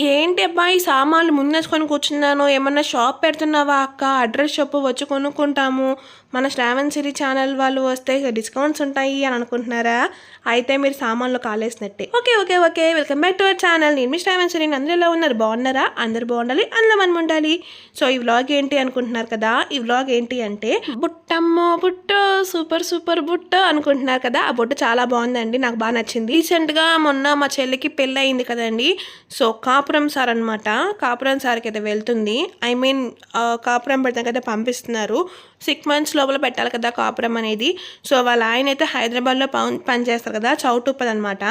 ఏంటి అబ్బాయి సామాన్లు ముందేసుకొని కూర్చున్నాను ఏమన్నా షాప్ పెడుతున్నావా అక్క? అడ్రస్ చెప్పు వచ్చి కొనుక్కుంటాము. మన శ్రావణ్ సిరి ఛానల్ వాళ్ళు వస్తే డిస్కౌంట్స్ ఉంటాయి అని అనుకుంటున్నారా? అయితే మీరు సామాన్లు కాలేసినట్టే. Okay okay okay. Welcome back to our channel. నేను మీ శ్రావణ్ సిరి అందరూ ఎలా ఉన్నారు బాగున్నారా? అందరు బాగుండాలి అందులో మనం ఉండాలి. సో ఈ వ్లాగ్ ఏంటి అనుకుంటున్నారు కదా? ఈ వ్లాగ్ ఏంటి అంటే బుట్టమ్మో బుట్ట సూపర్ సూపర్ బుట్ట అనుకుంటున్నారు కదా? ఆ బుట్ట చాలా బాగుందండి నాకు బాగా నచ్చింది. రీసెంట్గా మొన్న మా చెల్లికి పెళ్ళి అయింది కదండి. సో కాపురం సార్ అనమాట కాపురం సార్కి అయితే వెళ్తుంది. ఐ మీన్ కాపురం పెడతానికి అయితే పంపిస్తున్నారు. సిక్స్ మంత్స్ లోపల పెట్టాలి కదా కాపురం అనేది. సో వాళ్ళ ఆయన అయితే హైదరాబాద్లో పని పనిచేస్తారు కదా చౌటుప్పది అనమాట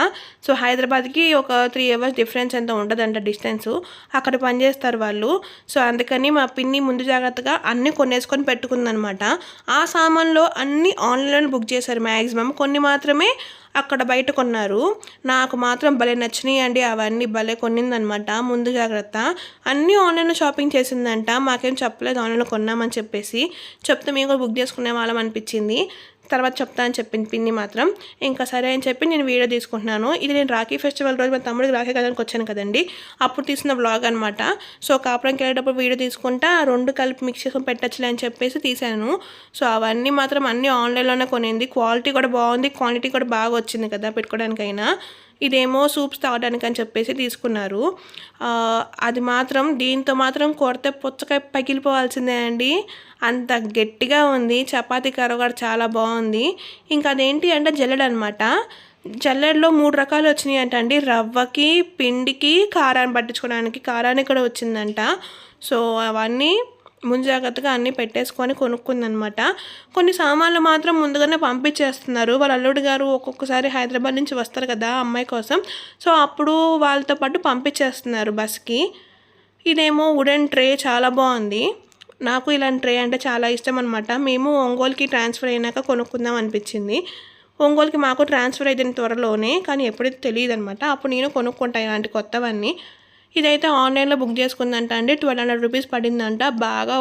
సో హైదరాబాద్కి ఒక త్రీ అవర్స్ డిఫరెన్స్ ఎంత ఉండదంట డిస్టెన్స్ అక్కడ పనిచేస్తారు వాళ్ళు. సో అందుకని మా పిన్ని ముందు జాగ్రత్తగా అన్నీ కొనేసుకొని పెట్టుకుందనమాట ఆ సామాన్లో అన్నీ ఆన్లైన్లో బుక్ చేశారు మ్యాక్సిమం కొన్ని మాత్రమే అక్కడ బయట కొన్నారు. నాకు మాత్రం భలే నచ్చినాయి అండి. అవన్నీ భలే కొనిందనమాట ముందు జాగ్రత్త. అన్నీ ఆన్లైన్లో షాపింగ్ చేసిందంట. మాకేం చెప్పలేదు ఆన్లైన్లో కొన్నామని చెప్పేసి. చెప్ చెప్తే మేము కూడా బుక్ చేసుకునే వాళ్ళం అనిపించింది. తర్వాత చెప్తా అని చెప్పింది పిన్ని మాత్రం ఇంకా సరే అని చెప్పి నేను వీడియో తీసుకుంటున్నాను. ఇది నేను రాఖీ ఫెస్టివల్ రోజు మా తమ్ముడికి రాఖీ కదడానికి వచ్చాను కదండి. అప్పుడు తీసిన వ్లాగ్ అనమాట సో కాపురంకి వెళ్ళేటప్పుడు వీడియో తీసుకుంటా రెండు కలిపి మిక్స్ చేసుకొని పెట్టచ్చులే అని చెప్పేసి తీశాను. సో అవన్నీ మాత్రం అన్నీ ఆన్లైన్లోనే కొనింది. క్వాలిటీ కూడా బాగుంది క్వాంటిటీ కూడా బాగా వచ్చింది కదా పెట్టుకోవడానికైనా. ఇదేమో సూప్స్ తాగడానికి అని చెప్పేసి తీసుకున్నారు. అది మాత్రం దీంతో మాత్రం కొడితే పుచ్చకాయ పగిలిపోవాల్సిందే అండి. అంత గట్టిగా ఉంది. చపాతీ కర్ర కూడా చాలా బాగుంది. ఇంకా అదేంటి అంటే జల్లెడ అనమాట జల్లెడలో మూడు రకాలు వచ్చినాయి అండి రవ్వకి పిండికి కారాన్ని పట్టించుకోవడానికి కారాన్ని కూడా వచ్చిందంట. సో అవన్నీ ముంజాగ్రత్తగా అన్నీ పెట్టేసుకొని కొనుక్కుందనమాట. కొన్ని సామాన్లు మాత్రం ముందుగానే పంపించేస్తున్నారు. వాళ్ళ అల్లుడు గారు ఒక్కొక్కసారి హైదరాబాద్ నుంచి వస్తారు కదా అమ్మాయి కోసం. సో అప్పుడు వాళ్ళతో పాటు పంపించేస్తున్నారు బస్కి. ఇదేమో వుడెన్ ట్రే చాలా బాగుంది. నాకు ఇలాంటి ట్రే అంటే చాలా ఇష్టం అనమాట మేము ఒంగోలుకి ట్రాన్స్ఫర్ అయినాక కొనుక్కుందాం అనిపించింది. ఒంగోలుకి మాకు ట్రాన్స్ఫర్ అయితే త్వరలోనే కానీ ఎప్పుడైతే తెలియదు అనమాట అప్పుడు నేను కొనుక్కుంటా ఇలాంటి కొత్తవన్నీ. ఇదైతే ఆన్లైన్లో బుక్ చేసుకుందంట అండి. ట్వెల్వ్ హండ్రెడ్ రూపీస్ పడిందంట. బాగా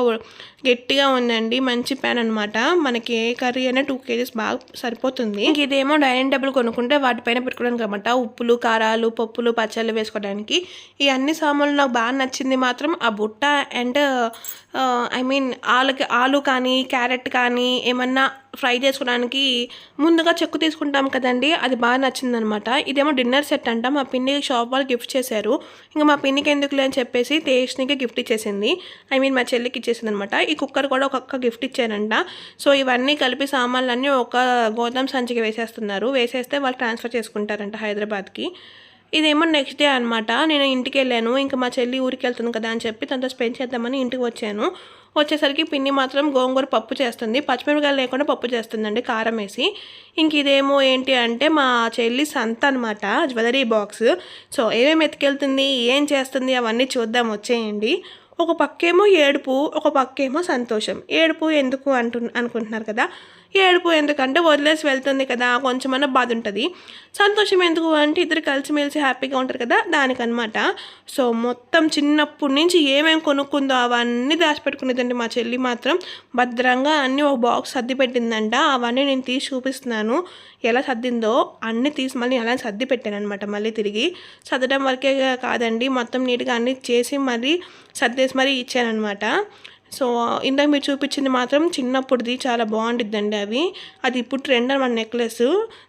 గట్టిగా ఉందండి. మంచి ప్యాన్ అనమాట మనకి ఏ కర్రీ అయినా టూ కేజీస్ బాగా సరిపోతుంది. ఇంక ఇదేమో డైనింగ్ టేబుల్ కొనుక్కుంటే వాటిపైన పెట్టుకోవడానికి అనమాట ఉప్పులు కారాలు పప్పులు పచ్చళ్ళు వేసుకోవడానికి. ఈ అన్ని సామాన్లు నాకు బాగా నచ్చింది మాత్రం ఆ బుట్ట అండ్ ఐ మీన్ ఆలుకి ఆలు కానీ క్యారెట్ కానీ ఏమన్నా ఫ్రై చేసుకోవడానికి ముందుగా చెక్కు తీసుకుంటాం కదండి అది బాగా నచ్చిందనమాట. ఇదేమో డిన్నర్ సెట్ అంట మా పిన్ని షాప్ వాళ్ళు గిఫ్ట్ చేశారు. ఇంకా మా పిన్నికి ఎందుకులే అని చెప్పేసి టేస్ట్నికి గిఫ్ట్ ఇచ్చేసింది. ఐ మీన్ మా చెల్లికి ఇచ్చేసింది అనమాట ఈ కుక్కర్ కూడా ఒక్కొక్క గిఫ్ట్ ఇచ్చారంట. సో ఇవన్నీ కలిపి సామాన్లన్నీ ఒక గోదాం సంచికి వేసేస్తున్నారు. వేసేస్తే వాళ్ళు ట్రాన్స్ఫర్ చేసుకుంటారంట హైదరాబాద్కి. ఇదేమో నెక్స్ట్ డే అనమాట. నేను ఇంటికి వెళ్ళాను ఇంకా మా చెల్లి ఊరికి వెళ్తుంది కదా అని చెప్పి తనతో స్పెండ్ చేద్దామని ఇంటికి వచ్చాను. వచ్చేసరికి పిన్ని మాత్రం గోంగూర పప్పు చేస్తుంది. పచ్చిమిరపకాయలు లేకుండా పప్పు చేస్తుందండి కారం వేసి. ఇంక ఇదేమో ఏంటి అంటే మా చెల్లి సంత అనమాట జ్యువెలరీ బాక్స్. సో ఏమేమి ఎత్తుకెళ్తుంది ఏం చేస్తుంది అవన్నీ చూద్దాం వచ్చేయండి. ఒక పక్కేమో ఏడుపు ఒక పక్కేమో సంతోషం. ఏడుపు ఎందుకు అంటు అనుకుంటున్నారు కదా? ఏడుపు ఎందుకంటే వదిలేసి వెళ్తుంది కదా కొంచెమన్నా బాధ ఉంటుంది. సంతోషం ఎందుకు అంటే ఇద్దరు కలిసిమెలిసి హ్యాపీగా ఉంటారు కదా దానికనమాట సో మొత్తం చిన్నప్పటి నుంచి ఏమేమి కొనుక్కుందో అవన్నీ దాచిపెట్టుకునేదండి మా చెల్లి మాత్రం. భద్రంగా అన్నీ ఒక బాక్స్ సర్ది పెట్టిందంట. అవన్నీ నేను తీసి చూపిస్తున్నాను. ఎలా సర్దిందో అన్నీ తీసి మళ్ళీ అలా సర్ది పెట్టాను అనమాట మళ్ళీ తిరిగి. సర్దడం వరకే కాదండి మొత్తం నీట్గా అన్నీ చేసి మరీ సర్దేసి మరీ ఇచ్చానమాట సో ఇందాక మీరు చూపించింది మాత్రం చిన్నప్పుడుది చాలా బాగుండిద్దండి అవి. అది ఇప్పుడు ట్రెండ్ మన నెక్లెస్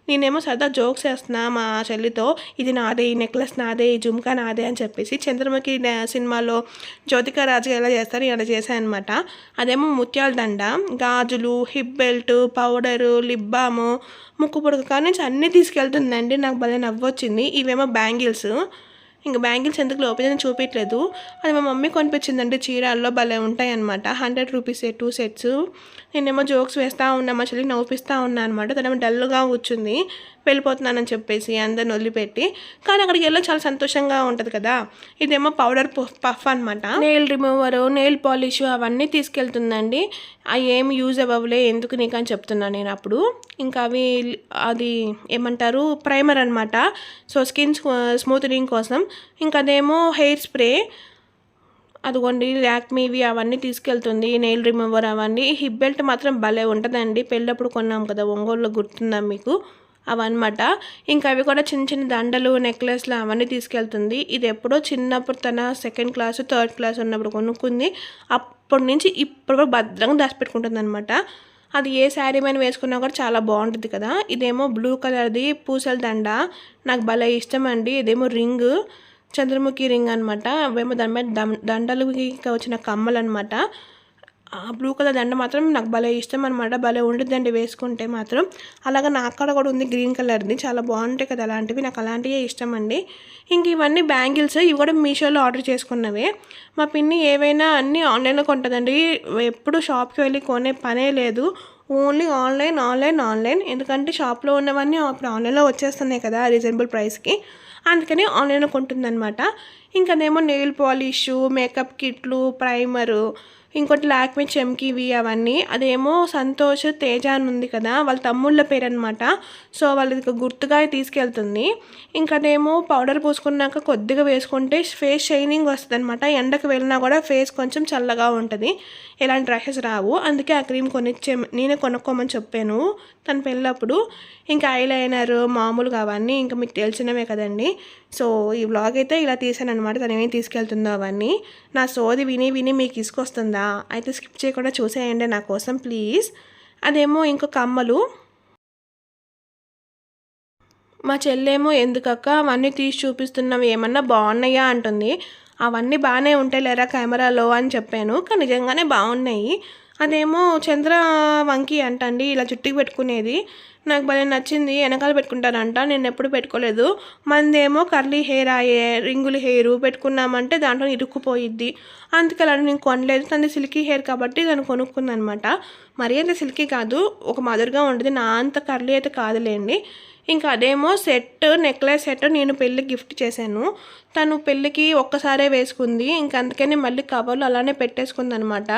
నేనేమో సరదా జోక్స్ వేస్తున్నా మా చెల్లితో ఇది నాదే ఈ నెక్లెస్ నాదే ఈ జుమ్కా నాదే అని చెప్పేసి చంద్రముఖి సినిమాలో జ్యోతిక రాజుగా ఎలా చేస్తారు ఇలా చేశాను అనమాట అదేమో ముత్యాల దండ గాజులు hip belt powder lip balm ముక్కు పొడక కానీ నుంచి అన్నీ తీసుకెళ్తుందండి. నాకు భలే నవ్వొచ్చింది. ఇవేమో బ్యాంగిల్స్. ఇంకా బ్యాంగిల్స్ ఎందుకు లోపల చూపించలేదు అది మా మమ్మీ కొనిపించిందంటే చీరాల్లో భలే ఉంటాయి అనమాట హండ్రెడ్ రూపీస్ టూ సెట్స్. నేనేమో జోక్స్ వేస్తూ ఉన్నా మా చెల్లికి నవ్విస్తూ ఉన్నా అనమాట తనేమో డల్గా కూర్చుంది. వెళ్ళిపోతున్నానని చెప్పేసి అందరిని వదిలిపెట్టి కానీ అక్కడికి వెళ్ళి చాలా సంతోషంగా ఉంటుంది కదా. ఇదేమో పౌడర్ పఫ్ అనమాట నెయిల్ రిమూవరు నెయిల్ పాలిష్ అవన్నీ తీసుకెళ్తుందండి. అవి ఏమి యూజ్ అవ్వలే ఎందుకు నీకు అని చెప్తున్నాను నేను అప్పుడు. ఇంకా అవి అది ఏమంటారు ప్రైమర్ అనమాట సో స్కిన్ స్మూత్నింగ్ కోసం. ఇంకా అదేమో హెయిర్ స్ప్రే అదిగోండి లాక్మీవి అవన్నీ తీసుకెళ్తుంది నెయిల్ రిమూవర్ అవన్నీ. హిప్ బెల్ట్ మాత్రం భలే ఉంటుందండి. పెళ్ళప్పుడు కొన్నాం కదా ఒంగోలులో గుర్తుందా మీకు? అవన్నమాట. ఇంకా అవి కూడా చిన్న చిన్న దండలు నెక్లెస్లు అవన్నీ తీసుకెళ్తుంది. ఇది ఎప్పుడో చిన్నప్పుడు తన సెకండ్ క్లాస్ థర్డ్ క్లాస్ ఉన్నప్పుడు కొనుక్కుంది. అప్పటి నుంచి ఇప్పుడు కూడా భద్రంగా దాచిపెట్టుకుంటుంది అనమాట అది ఏ శారీ మీద వేసుకున్నా కూడా చాలా బాగుంటుంది కదా. ఇదేమో బ్లూ కలర్ది పూసల దండ. నాకు భలే ఇష్టం అండి. ఇదేమో రింగ్ చంద్రముఖి రింగ్ అనమాట అవేమో దాని మీద దం- దండలకి వచ్చిన కమ్మలు అనమాట ఆ బ్లూ కలర్ దండ మాత్రం నాకు భలే ఇష్టం అనమాట భలే ఉంటుందండి వేసుకుంటే మాత్రం. అలాగే నా అక్కడ కూడా ఉంది గ్రీన్ కలర్ది చాలా బాగుంటాయి కదా అలాంటివి. నాకు అలాంటివే ఇష్టం అండి. ఇంక ఇవన్నీ బ్యాంగిల్స్. ఇవి కూడా మీషోలో ఆర్డర్ చేసుకున్నవే. మా పిన్ని ఏవైనా అన్నీ ఆన్లైన్లో కొంటుందండి. ఎప్పుడు షాప్కి వెళ్ళి కొనే పనే లేదు. Only online online online. ఎందుకంటే షాప్లో ఉన్నవన్నీ అప్పుడు ఆన్లైన్లో వచ్చేస్తున్నాయి కదా రీజనబుల్ ప్రైస్కి. అందుకని ఆన్లైన్లో కొంటుందన్నమాట. ఇంకా నెయిల్ పాలిష్ మేకప్ కిట్లు ప్రైమరు ఇంకోటి లాక్మే చెమ్కివి అవన్నీ. అదేమో సంతోష్ తేజ అని ఉంది కదా వాళ్ళ తమ్ముళ్ళ పేరు అనమాట సో వాళ్ళకి గుర్తుగా తీసుకెళ్తుంది. ఇంకా అదేమో పౌడర్ పూసుకున్నాక కొద్దిగా వేసుకుంటే ఫేస్ షైనింగ్ వస్తుంది అనమాట ఎండకు వెళ్ళినా కూడా ఫేస్ కొంచెం చల్లగా ఉంటుంది. ఎలాంటి ర్యాషెస్ రావు. అందుకే ఆ క్రీమ్ కొనిచ్చే నేనే కొనుక్కోమని చెప్పాను తను పెళ్ళప్పుడు. ఇంకా ఐలైనర్ మామూలుగా అవన్నీ ఇంకా మీకు తెలిసినవే కదండి. సో ఈ బ్లాగ్ అయితే ఇలా తీసాను అనమాట. తను ఏమేమి తీసుకెళ్తుందో అవన్నీ. నా సోది విని విని మీకు ఇసుకొస్తుందా? అయితే స్కిప్ చేయకుండా చూసేయండి నా కోసం ప్లీజ్. అదేమో ఇంకో కమ్మలు మా చెల్లేమో ఎందుకక్క అవన్నీ తీసి చూపిస్తున్నావు ఏమన్నా బాగున్నాయా అంటుంది. అవన్నీ బాగానే ఉంటాయి లేరా కెమెరాలో అని చెప్పాను కానీ నిజంగానే బాగున్నాయి. అదేమో చంద్ర వంకి అంటండి ఇలా జుట్టుకి పెట్టుకునేది. నాకు భలే నచ్చింది వెనకాల పెట్టుకుంటారంట నేను ఎప్పుడు పెట్టుకోలేదు. మందేమో కర్లీ హెయిర్ అయ్యే రింగులు హెయిర్ పెట్టుకున్నామంటే దాంట్లో ఇరుక్కుపోయిద్ది. అందుకే అలా నేను కొనలేదు. తనది సిల్కీ హెయిర్ కాబట్టి తను కొనుక్కుందనమాట. మరీ అంత సిల్కీ కాదు ఒక మధురుగా ఉంటుంది నా అంత కర్లీ అయితే కాదులేండి. ఇంకా అదేమో సెట్ నెక్లెస్ సెట్ నేను పెళ్ళి గిఫ్ట్ చేశాను. తను పెళ్ళికి ఒక్కసారే వేసుకుంది. ఇంకా అందుకని మళ్ళీ కవర్లు అలానే పెట్టేసుకుంది అనమాట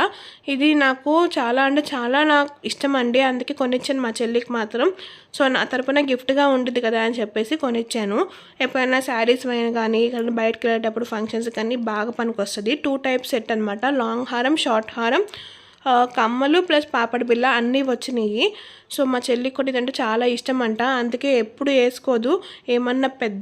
ఇది నాకు చాలా అంటే చాలా నాకు ఇష్టం అండి అందుకే కొనిచ్చాను మా చెల్లికి మాత్రం. సో నా తరపున గిఫ్ట్గా ఉంటుంది కదా అని చెప్పేసి కొనిచ్చాను. ఎప్పుడైనా శారీస్ పైన కానీ ఇక్కడ బయటకు వెళ్ళేటప్పుడు ఫంక్షన్స్ కానీ బాగా పనికి వస్తుంది టూ టైప్ సెట్ అనమాట. లాంగ్ హారం షార్ట్ హారం. కమ్మలు ప్లస్ పాపడి బిళ్ళ అన్నీ వచ్చినాయి. సో మా చెల్లికి కూడా ఇదంటే చాలా ఇష్టం అంట అందుకే ఎప్పుడు వేసుకోదు. ఏమన్నా పెద్ద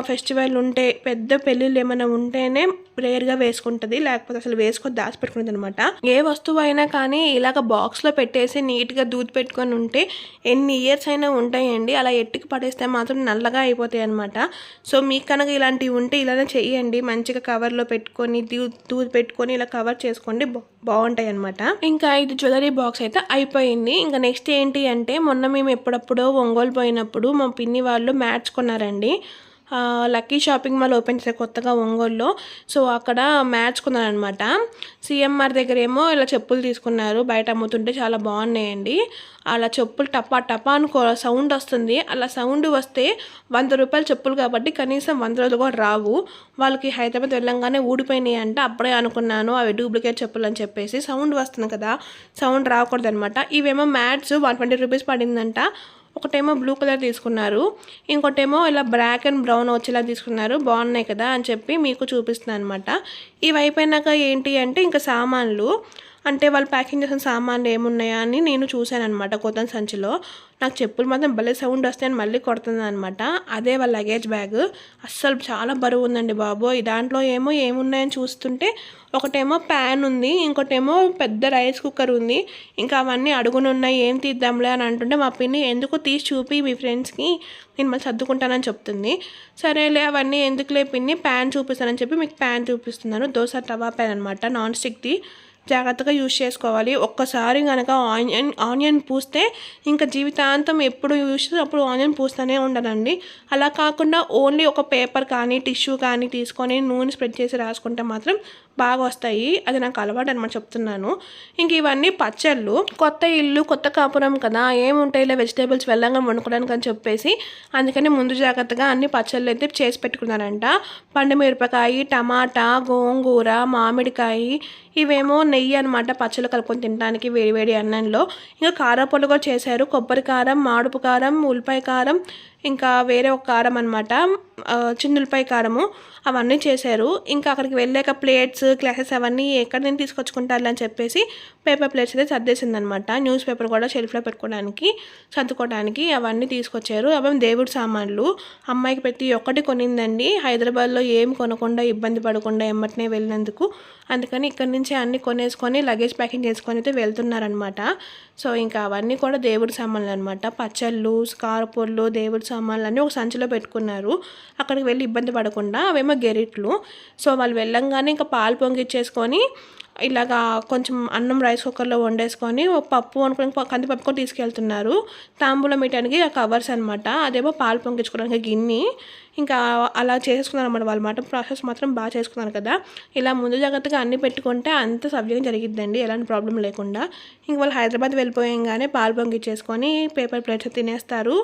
ఫెస్టివల్ ఉంటే పెద్ద పెళ్ళిళ్ళు ఏమైనా ఉంటేనే రేర్గా వేసుకుంటుంది. లేకపోతే అసలు వేసుకొని దాచిపెట్టుకుంటుంది అనమాట ఏ వస్తువు అయినా కానీ ఇలాగ బాక్స్లో పెట్టేసి నీట్గా దూది పెట్టుకొని ఉంటే ఎన్ని ఇయర్స్ అయినా ఉంటాయండి. అలా ఎట్టుకు పడేస్తే మాత్రం నల్లగా అయిపోతాయి అనమాట సో మీకు కనుక ఇలాంటివి ఉంటే ఇలానే చెయ్యండి. మంచిగా కవర్లో పెట్టుకొని దూది పెట్టుకొని ఇలా కవర్ చేసుకోండి. బా- బాగుంటాయి అనమాట ఇంకా ఇది జ్యువెలరీ బాక్స్ అయితే అయిపోయింది. ఇంకా నెక్స్ట్ ఏంటి అంటే మొన్న మేము ఎప్పుడప్పుడో ఒంగోలు పోయినప్పుడు మా పిన్ని వాళ్ళు మ్యాట్స్ కొన్నారండి. లక్కీ షాపింగ్ మాల్ ఓపెన్ చేశారు కొత్తగా ఒంగోలులో. సో అక్కడ మ్యాట్స్ కొన్నారనమాట సిఎంఆర్ దగ్గర ఏమో ఇలా చెప్పులు తీసుకున్నారు. బయట అమ్ముతుంటే చాలా బాగున్నాయండి. అలా చెప్పులు టపా టపా అనుకో సౌండ్ వస్తుంది. అలా సౌండ్ వస్తే వంద రూపాయల చెప్పులు కాబట్టి కనీసం వంద రోజులు కూడా రావు. వాళ్ళకి హైదరాబాద్ వెళ్ళంగానే ఊడిపోయినాయి అంటే అప్పుడే అనుకున్నాను అవి డూప్లికేట్ చెప్పులు అని చెప్పేసి సౌండ్ వస్తుంది కదా. సౌండ్ రాకూడదు అనమాట ఇవేమో మ్యాట్స్ వన్ ట్వంటీ రూపీస్ పడిందంట. ఒకటేమో బ్లూ కలర్ తీసుకున్నారు. ఇంకోటేమో ఇలా బ్లాక్ అండ్ బ్రౌన్ వచ్చేలా తీసుకున్నారు. బాగున్నాయి కదా అని చెప్పి మీకు చూపిస్తున్నాను అనమాట ఇవి అయిపోయినాక ఏంటి అంటే ఇంకా సామాన్లు. అంటే వాళ్ళు ప్యాకింగ్ చేసిన సామాన్లు ఏమున్నాయా అని నేను చూశాను అనమాట కొత్త సంచిలో. నాకు చెప్పులు మాత్రం భలే సౌండ్ వస్తాయని మళ్ళీ కొడుతుంది అనమాట అదే వాళ్ళ లగేజ్ బ్యాగ్ అస్సలు చాలా బరువు ఉందండి బాబు దాంట్లో ఏమో ఏమున్నాయని చూస్తుంటే ఒకటేమో ప్యాన్ ఉంది ఇంకోటేమో పెద్ద రైస్ కుక్కర్ ఉంది. ఇంకా అవన్నీ అడుగునున్నాయి ఏం తీద్దాంలే అని అంటుంటే మా పిన్ని ఎందుకు తీసి చూపి మీ ఫ్రెండ్స్కి నేను మళ్ళీ సర్దుకుంటానని చెప్తుంది. సరేలే అవన్నీ ఎందుకులే పిన్ని? ప్యాన్ చూపిస్తానని చెప్పి మీకు ప్యాన్ చూపిస్తున్నాను. దోశ టవా ప్యాన్ అనమాట నాన్ స్టిక్ది. జాగ్రత్తగా యూజ్ చేసుకోవాలి. ఒక్కసారి కనుక ఆనియన్ ఆనియన్ పూస్తే ఇంకా జీవితాంతం ఎప్పుడు యూజ్ చేస్తే అప్పుడు ఆనియన్ పూస్తూనే ఉండదండి. అలా కాకుండా ఓన్లీ ఒక పేపర్ కానీ టిష్యూ కానీ తీసుకొని నూనె స్ప్రెడ్ చేసి రాసుకుంటే మాత్రం బాగా వస్తాయి అది నాకు అలవాటు అనమాట చెప్తున్నాను. ఇంక ఇవన్నీ పచ్చళ్ళు కొత్త ఇల్లు కొత్త కాపురం కదా ఏముంటాయిలే వెజిటేబుల్స్ వెళ్ళంగా వండుకోవడానికి అని చెప్పేసి అందుకని ముందు జాగ్రత్తగా అన్ని పచ్చళ్ళు అయితే చేసి పెట్టుకున్నారంట. పండు మిరపకాయ టమాటా గోంగూర మామిడికాయ ఇవేమో నెయ్యి అనమాట పచ్చళ్ళు కలుపుకొని తినడానికి వేడివేడి అన్నంలో. ఇంకా కారపొడి కూడా చేశారు. కొబ్బరి కారం మాడుపు కారం ఉల్లిపాయ కారం ఇంకా వేరే ఒక కారం అనమాట చిన్నులపై కారము. అవన్నీ చేశారు. ఇంకా అక్కడికి వెళ్ళాక ప్లేట్స్ గ్లాసెస్ అవన్నీ ఎక్కడ నేను తీసుకొచ్చుకుంటారు అని చెప్పేసి పేపర్ ప్లేట్స్ అయితే సర్దేసింది అనమాట న్యూస్ పేపర్ కూడా షెల్ఫ్లో పెట్టుకోవడానికి సర్దుకోవడానికి అవన్నీ తీసుకొచ్చారు. అవి దేవుడి సామాన్లు. అమ్మాయికి ప్రతి ఒక్కటి కొనిందండి. హైదరాబాద్లో ఏం కొనకుండా ఇబ్బంది పడకుండా ఎమ్మటనే వెళ్ళినందుకు. అందుకని ఇక్కడ నుంచి అన్ని కొనేసుకొని లగేజ్ ప్యాకింగ్ చేసుకొని అయితే వెళ్తున్నారనమాట సో ఇంకా అవన్నీ కూడా దేవుడి సామాన్లు అనమాట పచ్చళ్ళు కారపొళ్ళు దేవుడి సామాన్లన్నీ ఒక సంచిలో పెట్టుకున్నారు. అక్కడికి వెళ్ళి ఇబ్బంది పడకుండా అవేమో గెరిట్లు. సో వాళ్ళు వెళ్ళంగానే ఇంకా పాలు పొంగిచ్చేసుకొని ఇలాగా కొంచెం అన్నం రైస్ కుక్కర్లో వండేసుకొని పప్పు అనుకుని కందిపప్పు కూడా తీసుకెళ్తున్నారు. తాంబూలం ఇయటానికి ఆ కవర్స్ అనమాట అదేమో పాలు పొంగించుకోవడానికి గిన్నె. ఇంకా అలా చేసుకున్నారు అనమాట వాళ్ళ మాట. ప్రాసెస్ మాత్రం బాగా చేసుకున్నారు కదా. ఇలా ముందు జాగ్రత్తగా అన్ని పెట్టుకుంటే అంత సవ్యంగా జరిగిద్దండి. ఎలాంటి ప్రాబ్లం లేకుండా. ఇంక వాళ్ళు హైదరాబాద్ వెళ్ళిపోయంగానే పాలు పొంగిచ్చేసుకొని పేపర్ ప్లేట్స్ తినేస్తారు.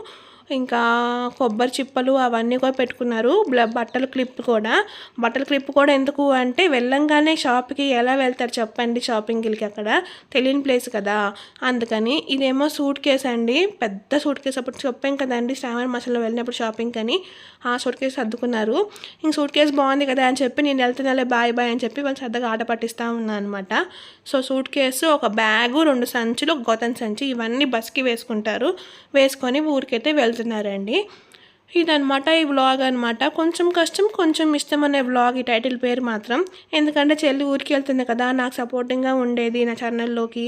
ఇంకా కొబ్బరి చిప్పలు అవన్నీ కూడా పెట్టుకున్నారు. బ్ల బట్టల క్లిప్ కూడా. బట్టల క్లిప్ కూడా ఎందుకు అంటే వెళ్ళంగానే షాప్కి ఎలా వెళ్తారు చెప్పండి షాపింగ్కి అక్కడ. తెలియని ప్లేస్ కదా. అందుకని ఇదేమో సూట్ కేస్ అండి. పెద్ద సూట్ కేస్. అప్పుడు చెప్పాం కదండి శ్రావణ మాసంలో వెళ్ళినప్పుడు షాపింగ్ అని ఆ సూట్ కేసు సర్దుకున్నారు. ఇంక సూట్ కేసు బాగుంది కదా అని చెప్పి నేను వెళ్తున్నాలే బాయ్ బాయ్ అని చెప్పి వాళ్ళు సరదాగా ఆట పట్టిస్తూ ఉన్నాను అనమాట సో సూట్ కేసు ఒక బ్యాగు రెండు సంచులు గోతన్ సంచి ఇవన్నీ బస్కి వేసుకుంటారు. వేసుకొని ఊరికైతే వెళ్తున్నారండి. ఇదనమాట ఈ వ్లాగ్ అనమాట కొంచెం కష్టం కొంచెం ఇష్టం అనే వ్లాగ్ ఈ టైటిల్ పేరు మాత్రం. ఎందుకంటే చెల్లి ఊరికి వెళ్తుంది కదా నాకు సపోర్టింగ్గా ఉండేది నా ఛానల్లోకి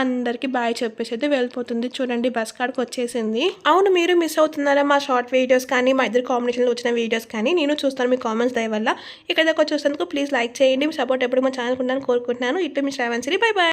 అందరికీ బాయ్ చెప్పేసి అయితే వెళ్ళిపోతుంది. చూడండి బస్ కాడికి వచ్చేసింది. అవును మీరు మిస్ అవుతున్నారా మా షార్ట్ వీడియోస్ కానీ మా ఇద్దరు కాంబినేషన్లో వచ్చిన వీడియోస్ కానీ? నేను చూస్తాను మీ కామెంట్స్ దయవల్ల. ఇక్కడ దాకా చూసేందుకు ప్లీజ్ లైక్ చేయండి. మీ సపోర్ట్ ఎప్పుడు మా ఛానల్ ఉండాలని కోరుకుంటున్నాను. ఇట్లా మీ శ్రావణ్ సిరి. Bye bye